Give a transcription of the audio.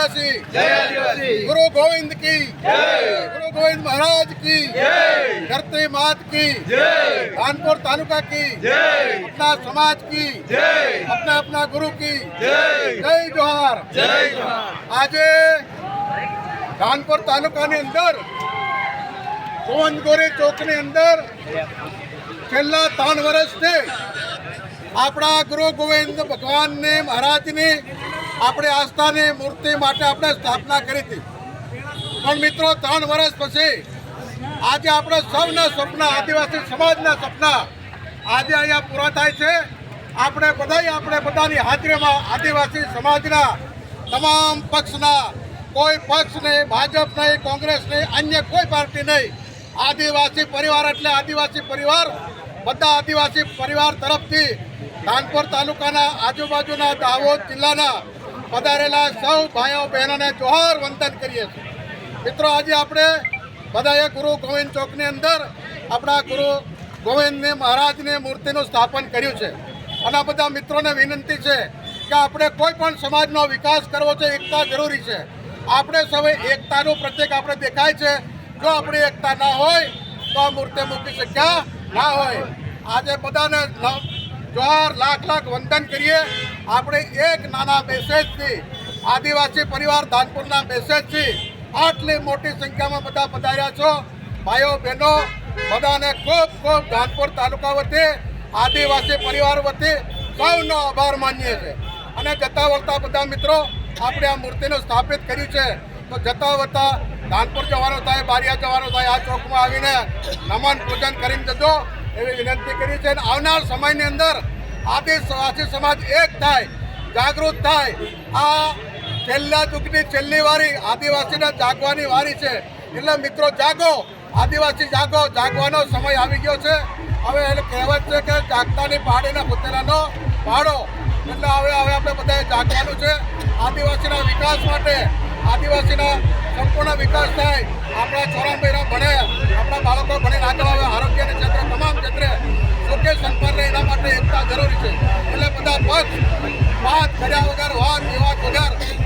आदिवासी जय आदिवासी गुरु गोविंद की गुरु गोविंद महाराज की धरती मात की जय कानपुर तालुका की जय अपना समाज की जय अपना अपना गुरु की जय જય જોહાર જય જોહાર આજે કાનપુર તાલુકાની અંદર ગોવંદગોરી ચોકની અંદર છેલ્લા ત્રણ વર્ષથી આપણા ગુરુ ગોવિંદ ભગવાનની મહારાજની આપણે આસ્થાની મૂર્તિ માટે આપણે સ્થાપના કરી હતી. પણ મિત્રો, ત્રણ વર્ષ પછી આજે આપણે સૌના સપના આદિવાસી સમાજના સપના આજે અહીંયા પૂરા થાય છે. આપણે બધાય આપણે બધાની હાજરીમાં આદિવાસી સમાજના તમામ પક્ષના, કોઈ પક્ષ નહીં, ભાજપ નહીં, કોંગ્રેસ નહીં, અન્ય કોઈ પાર્ટી નહીં, આદિવાસી પરિવાર એટલે આદિવાસી પરિવાર, બધા આદિવાસી પરિવાર તરફથી કાનપુર તાલુકાના આજુબાજુના દાહોદ જિલ્લાના પધારેલા સૌ ભાઈઓ, બહેનોને જોહર વંદન કરીએ છીએ. મિત્રો, આજે આપણે બધાએ ગુરુ ગોવિંદ ચોકની અંદર આપણા ગુરુ ગોવિંદની મહારાજની મૂર્તિનું સ્થાપન કર્યું છે. અને બધા મિત્રોને વિનંતી છે કે આપણે કોઈ પણ સમાજનો વિકાસ કરવો છે, એકતા જરૂરી છે. આપણે સૌએ એકતાનું પ્રત્યેક આપણે દેખાય છે. જો આપણી એકતા ના હોય, તો આ મૂર્તિ મૂકી શક્યા ના હોય. આજે બધાને જોહાર લાખ લાખ વંદન કરીએ. આપણે એક નાના મેસેજથી આદિવાસી પરિવાર ધાનપુરના મેસેજથી આટલી મોટી સંખ્યામાં બધા પધાર્યા છો. ભાઈઓ, બહેનો, બધાને ખૂબ ખૂબ ધાનપુર તાલુકા વતી, આદિવાસી પરિવાર વતી સૌનો આભાર માનીએ છીએ. અને જતા વળતા બધા મિત્રો, આપણે આ મૂર્તિનું સ્થાપિત કર્યું છે. તો જતા વળતા ધાનપુર જવાનો થાય, બારિયા જવાનો થાય, આ ચોકમાં આવીને નમન પૂજન કરીને જજો. એવી વિનંતી કરી છે અને આવનાર સમયની અંદર આદિવાસી સમાજ એક થાય, જાગૃત થાય. આ છેલ્લા યુગની છેલ્લી વારી આદિવાસીને જાગવાની વારી છે. એટલે મિત્રો, જાગો. આદિવાસી જાગો. જાગવાનો સમય આવી ગયો છે. હવે એને કહેવત છે કે જાગતાની પહાડીને પુતેલાનો પાડો એટલે હવે હવે આપણે બધાએ જાગવાનું છે. આદિવાસીના વિકાસ માટે, આદિવાસીના સંપૂર્ણ વિકાસ થાય. આપણા છોરા ભણે, આપણા બાળકો ભણીને આગળ સંપન્ન રહે એના માટે એકતા જરૂરી છે. એટલે બધા પક્ષ વાત કર્યા વગર વાત, વિવાદ વગર